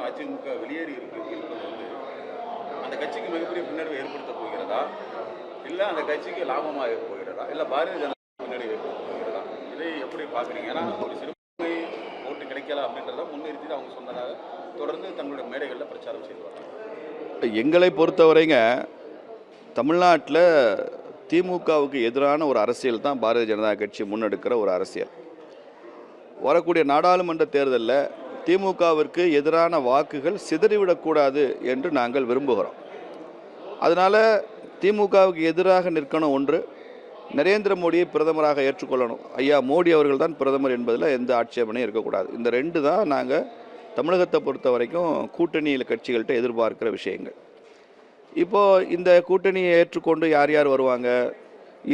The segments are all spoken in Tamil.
வந்து அதிமுக வெளியேறி இருக்கு இருப்பது வந்து அந்த கட்சிக்கு மிகப்பெரிய பின்னடைவை ஏற்படுத்த போகிறதா? இல்லை அந்த கட்சிக்கு லாபமாக போகிறதா? இல்லை பாரதிய ஜனதா பின்னடைவு ஏற்படுத்த போகிறதா? இதை எப்படி பார்க்குறீங்க? ஏன்னா ஒரு சிறுபான்மை ஓட்டு கிடைக்கல அப்படின்றத முன்னிறுத்தி அவங்க சொன்னதாக தொடர்ந்து தங்களுடைய மேடைகளில் பிரச்சாரம் செய்து வராங்க எங்களை பொறுத்தவரைங்க தமிழ்நாட்டில் திமுகவுக்கு எதிரான ஒரு அரசியல் தான் பாரதிய ஜனதா கட்சி முன்னெடுக்கிற ஒரு அரசியல். வரக்கூடிய நாடாளுமன்ற தேர்தலில் திமுகவிற்கு எதிரான வாக்குகள் சிதறிவிடக்கூடாது என்று நாங்கள் விரும்புகிறோம். அதனால் திமுகவுக்கு எதிராக நிற்கணும் ஒன்று நரேந்திர மோடியை பிரதமராக ஏற்றுக்கொள்ளணும். ஐயா மோடி அவர்கள் தான் பிரதமர் என்பதில் எந்த ஆட்சேபனையும் இருக்கக்கூடாது. இந்த ரெண்டு தான் நாங்கள் தமிழகத்தை பொறுத்த வரைக்கும் கூட்டணியில் கட்சிகள்கிட்ட எதிர்பார்க்கிற விஷயங்கள். இப்போது இந்த கூட்டணியை ஏற்றுக்கொண்டு யார் யார் வருவாங்க?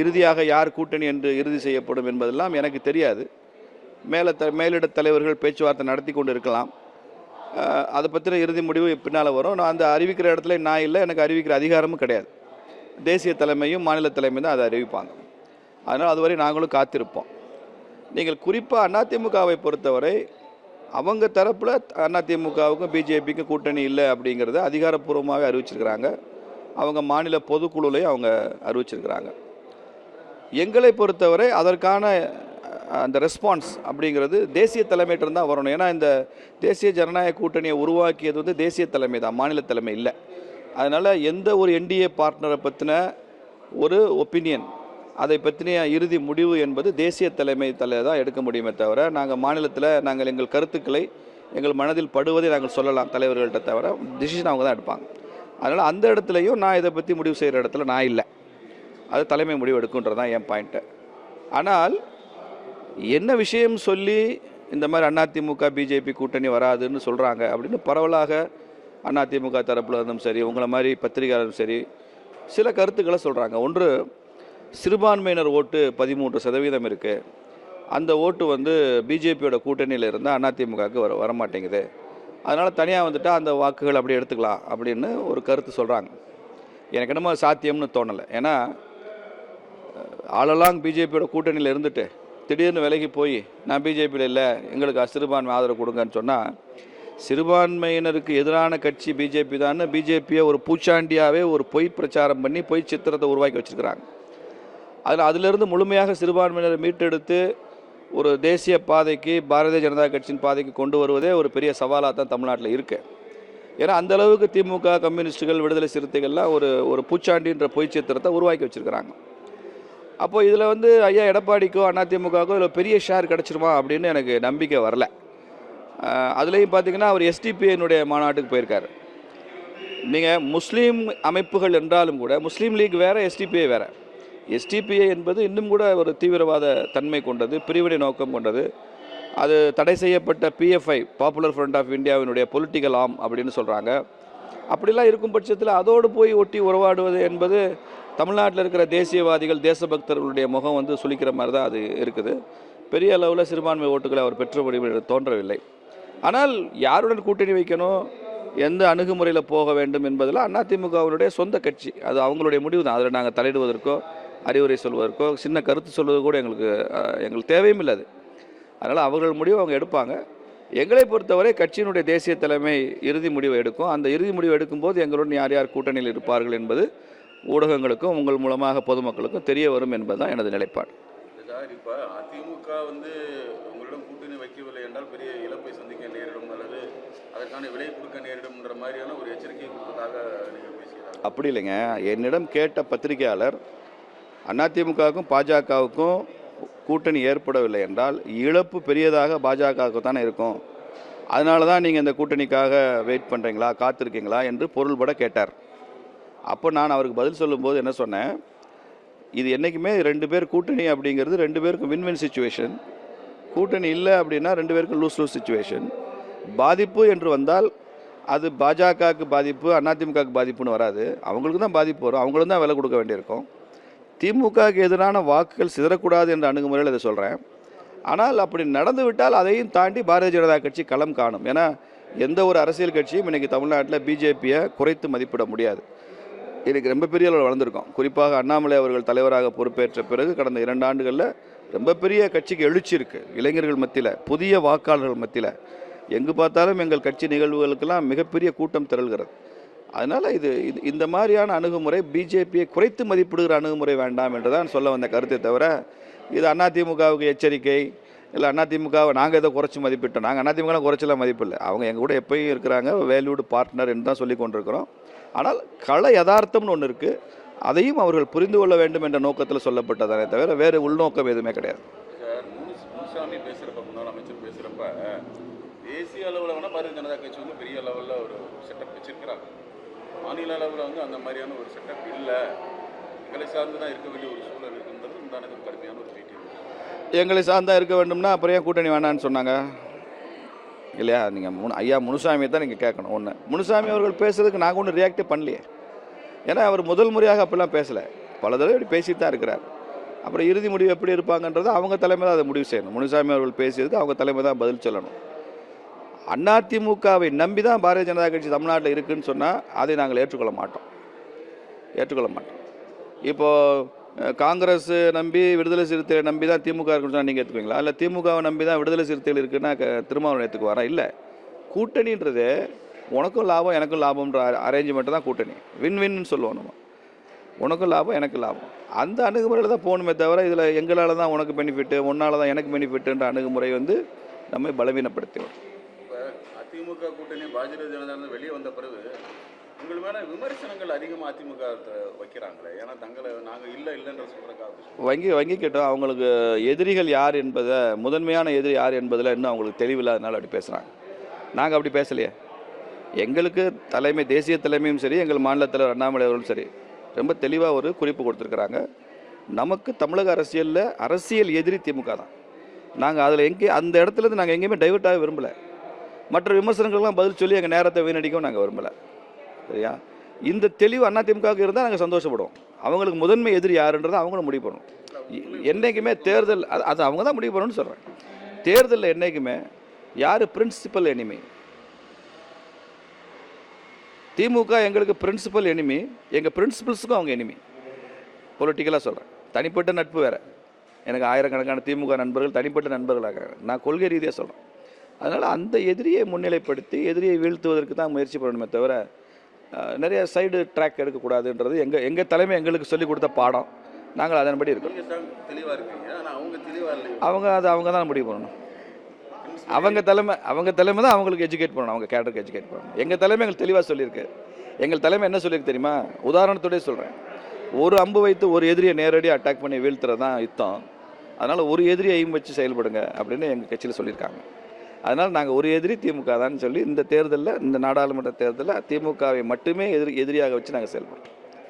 இறுதியாக யார் கூட்டணி என்று இறுதி செய்யப்படும் என்பதெல்லாம் எனக்கு தெரியாது. மேல த மேலிட தலைவர்கள் பேச்சுவார்த்தை நடத்தி கொண்டு இருக்கலாம் அதை பற்றின இறுதி முடிவு பின்னால் வரும். நான் அந்த அறிவிக்கிற இடத்துல நான் இல்லை எனக்கு அறிவிக்கிற அதிகாரமும் கிடையாது. தேசிய தலைமையும் மாநில தலைமை தான் அதை அறிவிப்பாங்க. அதனால் அதுவரை நாங்களும் காத்திருப்போம். நீங்கள் குறிப்பாக அதிமுகவை பொறுத்தவரை அவங்க தரப்பில் அதிமுகவுக்கும் பிஜேபிக்கும் கூட்டணி இல்லை அப்படிங்கிறத அதிகாரப்பூர்வமாகவே அறிவிச்சிருக்கிறாங்க. அவங்க மாநில பொதுக்குழுலையும் அவங்க அறிவிச்சிருக்கிறாங்க. எங்களை பொறுத்தவரை அதற்கான அந்த ரெஸ்பான்ஸ் அப்படிங்கிறது தேசிய தலைமையிட்ட தான் வரணும். ஏன்னா இந்த தேசிய ஜனநாயக கூட்டணியை உருவாக்கியது வந்து தேசிய தலைமை தான் மாநில தலைமை இல்லை. அதனால் எந்த ஒரு என்டிஏ பார்ட்னரை பற்றின ஒரு ஒப்பீனியன் அதை பற்றின இறுதி முடிவு என்பது தேசிய தலைமை தலை தான் எடுக்க முடியுமே தவிர நாங்கள் மாநிலத்தில் நாங்கள் எங்கள் கருத்துக்களை எங்கள் மனதில் படுவதை நாங்கள் சொல்லலாம் தலைவர்கள்ட்ட தவிர டிசிஷன் அவங்க தான் எடுப்பாங்க. அதனால் அந்த இடத்துலையும் நான் இதை பற்றி முடிவு செய்கிற இடத்துல நான் இல்லை. அது தலைமை முடிவு எடுக்குன்றது தான் என் பாயிண்ட்டு ஆனால் என்ன விஷயம் சொல்லி இந்த மாதிரி அதிமுக பிஜேபி கூட்டணி வராதுன்னு சொல்கிறாங்க அப்படின்னு பரவலாக அதிமுக தரப்பில் இருந்தும் சரி உங்களை மாதிரி பத்திரிகையாளரும் சரி சில கருத்துக்களை சொல்கிறாங்க ஒன்று சிறுபான்மையினர் ஓட்டு பதிமூன்று சதவீதம் இருக்குது அந்த ஓட்டு வந்து பிஜேபியோட கூட்டணியில் இருந்தால் அதிமுகவுக்கு வர வரமாட்டேங்குது. அதனால் தனியாக வந்துட்டால் அந்த வாக்குகள் அப்படி எடுத்துக்கலாம் அப்படின்னு ஒரு கருத்து சொல்கிறாங்க எனக்கு என்னமோ சாத்தியம்னு தோணலை. ஏன்னா ஆளெல்லாம் பிஜேபியோட கூட்டணியில் இருந்துட்டு திடீர்னு விலகி போய் நான் பிஜேபியில் இல்லை எங்களுக்கு சிறுபான்மை ஆதரவு கொடுங்கன்னு சொன்னால் சிறுபான்மையினருக்கு எதிரான கட்சி பிஜேபி தான் பிஜேபியை ஒரு பூச்சாண்டியாகவே ஒரு பொய் பிரச்சாரம் பண்ணி பொய் சித்திரத்தை உருவாக்கி வச்சுருக்கிறாங்க. அதில் அதிலிருந்து முழுமையாக சிறுபான்மையினரை மீட்டெடுத்து ஒரு தேசிய பாதைக்கு பாரதிய ஜனதா கட்சியின் பாதைக்கு கொண்டு வருவதே ஒரு பெரிய சவாலாக தான் தமிழ்நாட்டில் இருக்குது ஏன்னா அந்த அளவுக்கு திமுக கம்யூனிஸ்டுகள் விடுதலை சிறுத்தைகள்லாம் ஒரு ஒரு பூச்சாண்டின்ற பொய் சித்திரத்தை உருவாக்கி வச்சுருக்கிறாங்க. அப்போ இதில் வந்து ஐயா எடப்பாடிக்கோ அதிமுகவுக்கோ இதில் பெரிய ஷேர் கிடச்சிருமா அப்படின்னு எனக்கு நம்பிக்கை வரல. அதுலேயும் பார்த்தீங்கன்னா அவர் எஸ்டிபிஐனுடைய மாநாட்டுக்கு போயிருக்கார். நீங்கள் முஸ்லீம் அமைப்புகள் என்றாலும் கூட முஸ்லீம் லீக் வேறு எஸ்டிபிஐ வேறு. எஸ்டிபிஐ என்பது இன்னும் கூட ஒரு தீவிரவாத தன்மை கொண்டது பிரிவினை நோக்கம் கொண்டது. அது தடை செய்யப்பட்ட பிஎஃப்ஐ பாப்புலர் ஃப்ரண்ட் ஆஃப் இந்தியாவினுடைய பொலிட்டிக்கல் ஆம் அப்படின்னு சொல்கிறாங்க அப்படிலாம் இருக்கும் பட்சத்தில் அதோடு போய் ஒட்டி உறவாடுவது என்பது தமிழ்நாட்டில் இருக்கிற தேசியவாதிகள் தேசபக்தர்களுடைய முகம் வந்து சுழிக்கிற மாதிரி தான் அது இருக்குது. பெரிய அளவில் சிறுபான்மை ஓட்டுகளை அவர் பெற்றபடி தோன்றவில்லை. ஆனால் யாருடன் கூட்டணி வைக்கணும் எந்த அணுகுமுறையில் போக வேண்டும் என்பதில் அதிமுகவினுடைய சொந்த கட்சி. அது அவங்களுடைய முடிவு தான். அதில் நாங்கள் தலையிடுவதற்கோ அறிவுரை சொல்வதற்கோ சின்ன கருத்து சொல்வது கூட எங்களுக்கு எங்களுக்கு தேவையும் இல்லை அது. அதனால் அவர்கள் முடிவு அவங்க எடுப்பாங்க. எங்களை பொறுத்தவரை கட்சியினுடைய தேசிய தலைமை இறுதி முடிவை எடுக்கும். அந்த இறுதி முடிவு எடுக்கும்போது எங்களுடன் யார் யார் கூட்டணியில் இருப்பார்கள் என்பது ஊடகங்களுக்கும் உங்கள் மூலமாக பொதுமக்களுக்கும் தெரிய வரும் என்பதுதான் எனது நிலைப்பாடு. அதிமுக வந்து உங்களிடம் கூட்டணி வைக்கவில்லை என்றால் பெரிய இழப்பை சந்திக்க நேரிடும் அல்லது அதற்கான விலை கொடுக்க நேரிடும்ன்ற மாதிரியான ஒரு எச்சரிக்கை கொடுத்ததாக நீங்கள் அப்படி இல்லைங்க. என்னிடம் கேட்ட பத்திரிகையாளர் அதிமுகவுக்கும் பாஜகவுக்கும் கூட்டணி ஏற்படவில்லை என்றால் இழப்பு பெரியதாக பாஜகவுக்கு தானே இருக்கும். அதனால தான் நீங்கள் இந்த கூட்டணிக்காக வெயிட் பண்ணுறீங்களா காத்திருக்கீங்களா என்று பொருள்பட கேட்டார். அப்போ நான் அவருக்கு பதில் சொல்லும்போது என்ன சொன்னேன்? இது என்றைக்குமே ரெண்டு பேர் கூட்டணி அப்படிங்கிறது ரெண்டு பேருக்கும் வின் வின் சுச்சுவேஷன் கூட்டணி இல்லை அப்படின்னா ரெண்டு பேருக்கும் லூஸ் லூஸ் சுச்சுவேஷன் பாதிப்பு என்று வந்தால் அது பாஜகவுக்கு பாதிப்பு அதிமுகவுக்கு பாதிப்புன்னு வராது. அவங்களுக்கு தான் பாதிப்பு வரும். அவங்களும் தான் விலை கொடுக்க வேண்டியிருக்கும். திமுகவுக்கு எதிரான வாக்குகள் சிதறக்கூடாது என்ற அணுகுமுறையில் இதை சொல்கிறேன் ஆனால் அப்படி நடந்து விட்டால் அதையும் தாண்டி பாரதிய ஜனதா கட்சி களம் காணும். ஏன்னா எந்த ஒரு அரசியல் கட்சியும் இன்றைக்கி தமிழ்நாட்டில் பிஜேபியை குறைத்து மதிப்பிட முடியாது. இன்னைக்கு ரொம்ப பெரிய அளவில் வளர்ந்துருக்கோம். குறிப்பாக அண்ணாமலை அவர்கள் தலைவராக பொறுப்பேற்ற பிறகு கடந்த இரண்டு ஆண்டுகளில் ரொம்ப பெரிய கட்சிக்கு எழுச்சி இருக்குது இளைஞர்கள் மத்தியில் புதிய வாக்காளர்கள் மத்தியில். எங்கு பார்த்தாலும் எங்கள் கட்சி நிகழ்வுகளுக்கெல்லாம் மிகப்பெரிய கூட்டம் திரள்கிறது. அதனால் இது இது இந்த மாதிரியான அணுகுமுறை பிஜேபியை குறைத்து மதிப்பிடுகிற அணுகுமுறை வேண்டாம் என்று தான் சொல்ல வந்த கருத்தை தவிர இது அதிமுகவுக்கு எச்சரிக்கை இல்லை அதிமுகவை நாங்கள் ஏதோ குறைச்சி மதிப்பிட்டோம். நாங்கள் அதிமுகலாம் குறைச்சலாம் மதிப்பில்லை. அவங்க எங்கள் கூட எப்பயும் இருக்கிறாங்க. வேல்யூடு பார்ட்னர் என்று தான் சொல்லி கொண்டிருக்கிறோம். ஆனால் கள யதார்த்தம்னு ஒன்று இருக்குது அதையும் அவர்கள் புரிந்து கொள்ள வேண்டும் என்ற நோக்கத்தில் சொல்லப்பட்டதானே தவிர வேறு உள்நோக்கம் எதுவுமே கிடையாது. முனுசாமி பேசுகிறப்ப முன்னாள் அமைச்சர் பேசுகிறப்ப தேசிய அளவில் வேணால் பாரதிய ஜனதா கட்சி வந்து பெரிய லெவலில் ஒரு செட்டப் வச்சிருக்கிறாங்க. மாநில அளவில் வந்து அந்த மாதிரியான ஒரு செட்டப் இல்லை. எங்களை சார்ந்து தான் இருக்க வேண்டிய ஒரு சூழல் இருக்குன்றது உண்டானது கடுமையான ஒரு பேட்டி எங்களை சார்ந்தா இருக்க வேண்டும்னா அப்புறம் ஏன் கூட்டணி வேணான்னு சொன்னாங்க? இல்லையா? நீங்கள் முனு ஐயா முனுசாமியை தான் நீங்கள் கேட்கணும். ஒன்று முனுசாமி அவர்கள் பேசுறதுக்கு நாங்கள் ஒன்றும் ரியாக்டே பண்ணலையே. ஏன்னா அவர் முதல் முறையாக அப்படிலாம் பேசலை. பல தடவை இப்படி பேசிட்டு தான் இருக்கிறார். அப்புறம் இறுதி முடிவு எப்படி இருப்பாங்கன்றது அவங்க தலைமை தான் அதை முடிவு செய்யணும். முனுசாமி அவர்கள் பேசியதுக்கு அவங்க தலைமை தான் பதில் சொல்லணும். அதிமுகவை நம்பி தான் பாரதிய ஜனதா கட்சி தமிழ்நாட்டில் இருக்குன்னு சொன்னால் அதை நாங்கள் ஏற்றுக்கொள்ள மாட்டோம். ஏற்றுக்கொள்ள மாட்டோம். இப்போது காங்கிரஸ் நம்பி விடுதலை சிறுத்தைகளை நம்பி தான் திமுக இருக்குன்னு சொன்னால் நீங்கள் ஏற்றுக்குவீங்களா இல்லை திமுகவை நம்பி தான் விடுதலை சிறுத்தைகள் இருக்குன்னா க- திருமாவளவன் ஏற்றுக்குவாரா இல்லை. கூட்டணின்றது உனக்கும் லாபம் எனக்கும் லாபம்ன்ற அரேஞ்ச்மெண்ட்டு தான் கூட்டணி. வின் வின்னு சொல்லுவோம் நம்ம. உனக்கும் லாபம் எனக்கு லாபம். அந்த அணுகுமுறையில் தான் போகணுமே தவிர இதில் எங்களால் தான் உனக்கு பெனிஃபிட்டு உன்னால் தான் எனக்கு பெனிஃபிட்டுன்ற அணுகுமுறை வந்து நம்மை பலவீனப்படுத்தி இப்போ அதிமுக கூட்டணி பாரதிய ஜனதா வெளியே வந்த பிறகு உங்கள் மேல விமர்சனங்கள் அதிகமாக அதிமுக வைக்கிறாங்களே? ஏன்னா தங்களை நாங்கள் இல்லை இல்லைன்ற சொல்கிறக்காக வங்கி வங்கி கேட்டோம் அவங்களுக்கு எதிரிகள் யார் என்பதை முதன்மையான எதிரி யார் என்பதில் இன்னும் அவங்களுக்கு தெளிவில்லாதனால அப்படி பேசுகிறாங்க நாங்கள் அப்படி பேசலையே. எங்களுக்கு தலைமை தேசிய தலைமையும் சரி எங்கள் மாநில தலைவர் அண்ணாமலை அவர்களும் சரி ரொம்ப தெளிவாக ஒரு குறிப்பு கொடுத்துருக்குறாங்க. நமக்கு தமிழக அரசியலில் அரசியல் எதிரி திமுக தான். நாங்கள் அதில் எங்கே அந்த இடத்துலேருந்து நாங்கள் எங்கேயுமே டைவர்ட் ஆக விரும்பலை. மற்ற விமர்சனங்கள்லாம் பதில் சொல்லி எங்கள் நேரத்தை வீணடிக்கவும் நாங்கள் விரும்பலை. சரியா? இந்த தெளிவு அண்ணா திமுகவுக்கு இருந்தால் நாங்கள் சந்தோஷப்படுவோம். அவங்களுக்கு முதன்மை எதிரி யாருன்றதை அவங்களும் முடிவு பண்ணணும். என்றைக்குமே தேர்தல் அது அது அவங்க தான் முடிவு பண்ணணும்னு சொல்கிறேன் தேர்தலில் என்னைக்குமே யார் பிரின்சிபல் எனிமி திமுக எங்களுக்கு பிரின்சிபல் எனிமி எங்கள் பிரின்சிபல்ஸுக்கும் அவங்க எனிமி பொலிட்டிக்கலாக சொல்கிறேன் தனிப்பட்ட நட்பு வேறு. எனக்கு ஆயிரக்கணக்கான திமுக நண்பர்கள் தனிப்பட்ட நண்பர்களாக. நான் கொள்கை ரீதியாக சொல்கிறேன் அதனால் அந்த எதிரியை முன்னிலைப்படுத்தி எதிரியை வீழ்த்துவதற்கு தான் முயற்சி பண்ணணுமே தவிர நிறைய சைடு ட்ராக் எடுக்கக்கூடாதுன்றது எங்கள் எங்கள் தலைமை எங்களுக்கு சொல்லிக் கொடுத்த பாடம். நாங்கள் அதன்படி இருக்கோம். அவங்க தெளிவாக இல்லை அவங்க அது அவங்க தான் முடிவு பண்ணணும். அவங்க தலைமை அவங்க தலைமை தான் அவங்களுக்கு எஜுகேட் பண்ணணும். அவங்க கேடருக்கு எஜுகேட் பண்ணணும். எங்கள் தலைமை எங்களுக்கு தெளிவாக சொல்லியிருக்கு. எங்கள் தலைமை என்ன சொல்லியிருக்கு தெரியுமா? உதாரணத்தோடய சொல்கிறேன் ஒரு அம்பு வைத்து ஒரு எதிரியை நேரடியாக அட்டாக் பண்ணி வீழ்த்துறது தான் யுத்தம். அதனால் ஒரு எதிரியை எய்ம் வச்சு செயல்படுங்க அப்படின்னு எங்கள் கட்சியில் சொல்லியிருக்காங்க. அதனால் நாங்கள் ஒரு எதிரி திமுக தான் சொல்லி இந்த தேர்தலில் இந்த நாடாளுமன்ற தேர்தலில் திமுகவை மட்டுமே எதிரி எதிரியாக வச்சு நாங்கள் செயல்படுறோம்.